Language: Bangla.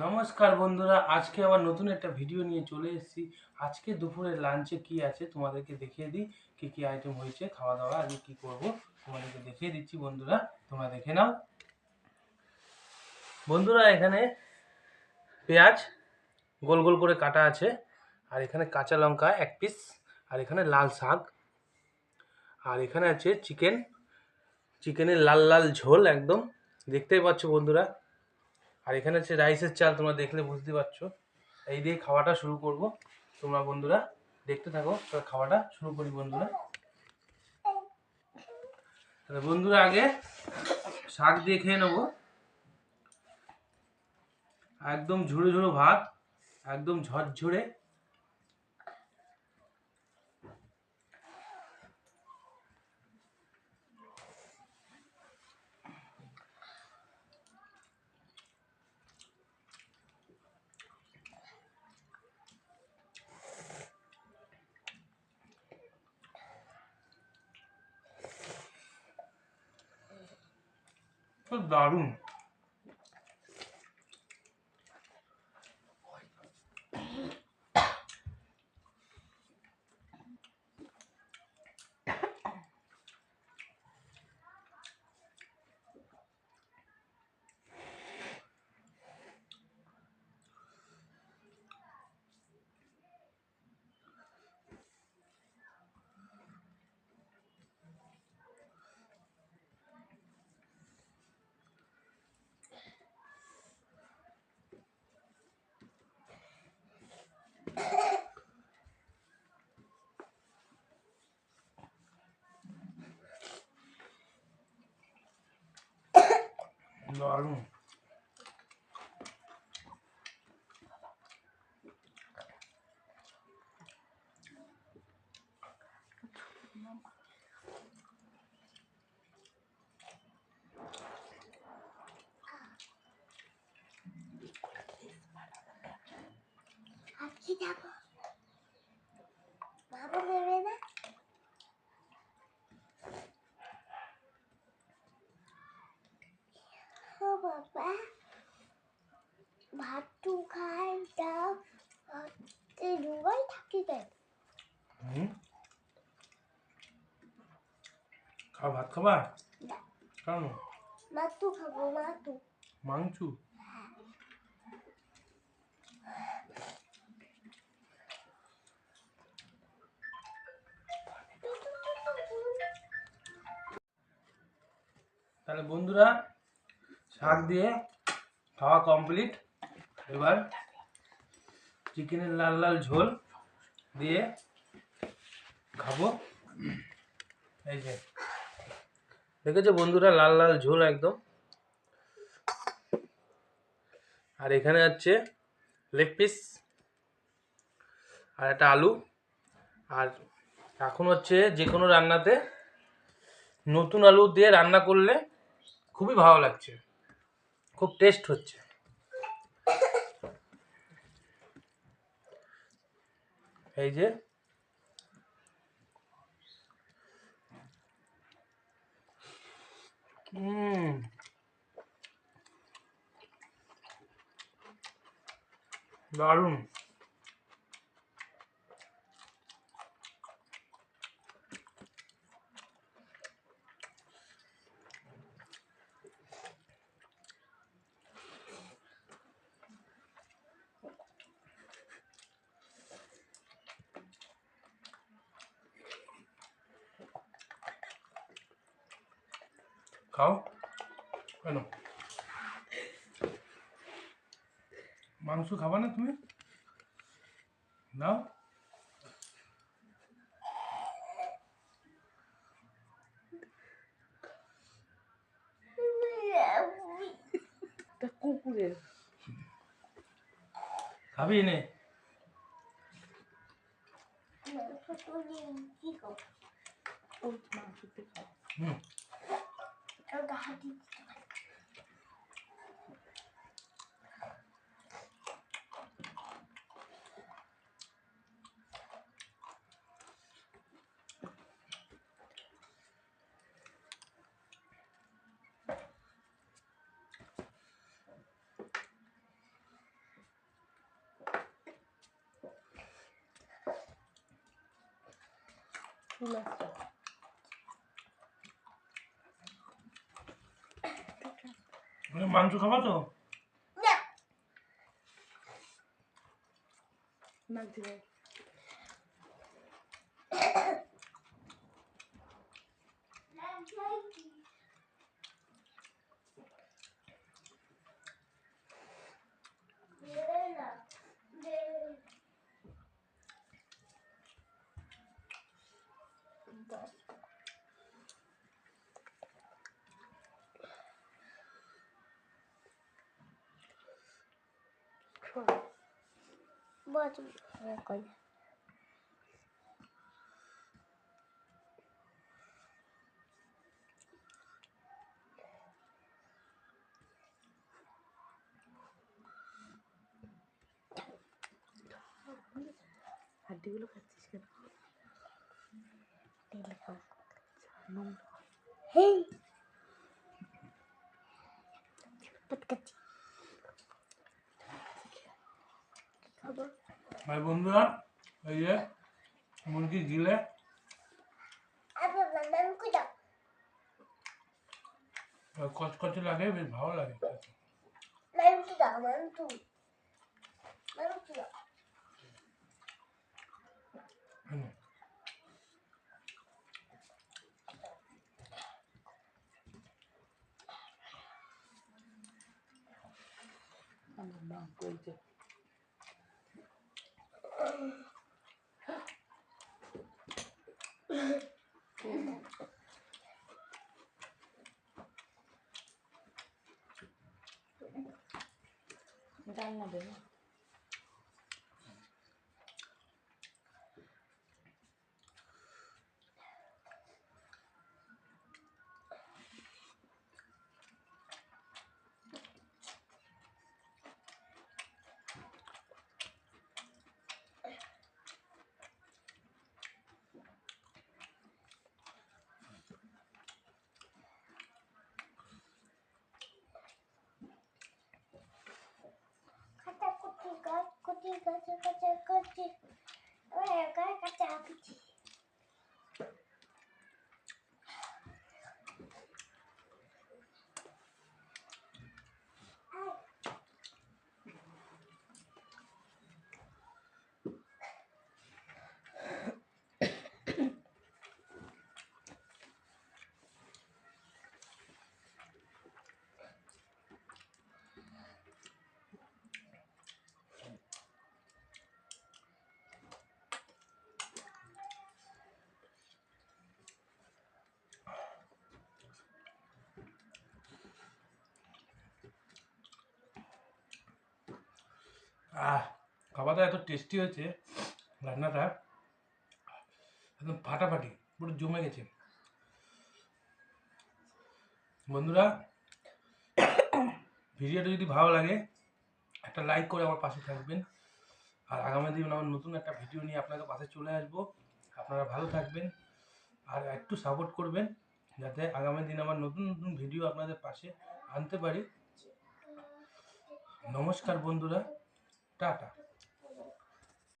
নমস্কার বন্ধুরা, আজকে আবার নতুন একটা ভিডিও নিয়ে চলে এসেছি। আজকে দুপুরের লাঞ্চে কি আছে তোমাদেরকে দেখিয়ে দিই, কি কি আইটেম হয়েছে খাওয়া দাওয়া আজকে কি করব তোমাদেরকে দেখিয়ে দিচ্ছি বন্ধুরা, তোমরা দেখে নাও। বন্ধুরা, এখানে পেঁয়াজ গোল গোল করে কাটা আছে, আর এখানে কাঁচা লঙ্কা এক পিস আর এখানে লাল শাক, আর এখানে আছে চিকেন চিকেনের লাল লাল ঝোল একদম। দেখতেই পাচ্ছ বন্ধুরা আর এখানে হচ্ছে রাইসের চাল তোমরা দেখলে বুঝতে পারছ। এই দিয়ে খাওয়াটা শুরু করব। তোমরা বন্ধুরা দেখতে থাকো খাওয়াটা শুরু করি বন্ধুরা। তাহলে বন্ধুরা আগে শাক দিয়ে খেয়ে নেব। একদম ঝুড়ো ঝুড়ো ভাত, একদম ঝরঝরে তো দারুণ দারুণ আজকে যাব বাবা নেবে না ও বাবা ভাত খাই দাও ভাতে ডুবাই থাকি দেয় খাও ভাত খাবা? কেন? মাতু খাব মাতু। মাংস? তাহলে বন্ধুরা শাক দিয়ে খাওয়া কমপ্লিট এবার চিকেনের লাল লাল ঝোল দিয়ে খাব। এই যে। দেখেছ বন্ধুরা? লাল লাল ঝোল একদম। আর এখানে হচ্ছে লেগ পিস আর একটা আলু। আর এখন হচ্ছে যে কোনো রান্নাতে নতুন আলু দিয়ে রান্না করলে খুবই ভালো লাগছে। খুব টেস্ট হচ্ছে। এই যে। হুম। দারুণ। খাও কেন মাংস খাবা না তুমি নাও তা কুকুরের খাবি নে খাও হুম Daha hadi gidelim. Nasıl? মাংস খাবা তো? না। Що? Бачимо. Якої. అడవిలో కనిపించాను ভাই বন্ধুরা এই যে মুরগি গিলে। কুদা কচকচে লাগে বেশ ভালো লাগে খেতে। নাম Ang dami na din. কুটি গাছ কাটা কুটি ওই গাছ কাটা কুটি আহ খাবারটা এত টেস্টি হয়েছে, রান্নাটা একদম ফাটাফাটি, পুরো জমে গেছে। বন্ধুরা, ভিডিওটা যদি ভালো লাগে, একটা লাইক করে আমার পাশে থাকবেন। আর আগামী দিন আমার নতুন একটা ভিডিও নিয়ে আপনাদের পাশে চলে আসব। আপনারা ভালো থাকবেন আর একটু সাপোর্ট করবেন, যাতে আগামী দিন আমার নতুন নতুন ভিডিও আপনাদের পাশে আনতে পারি। নমস্কার বন্ধুরা। টাটা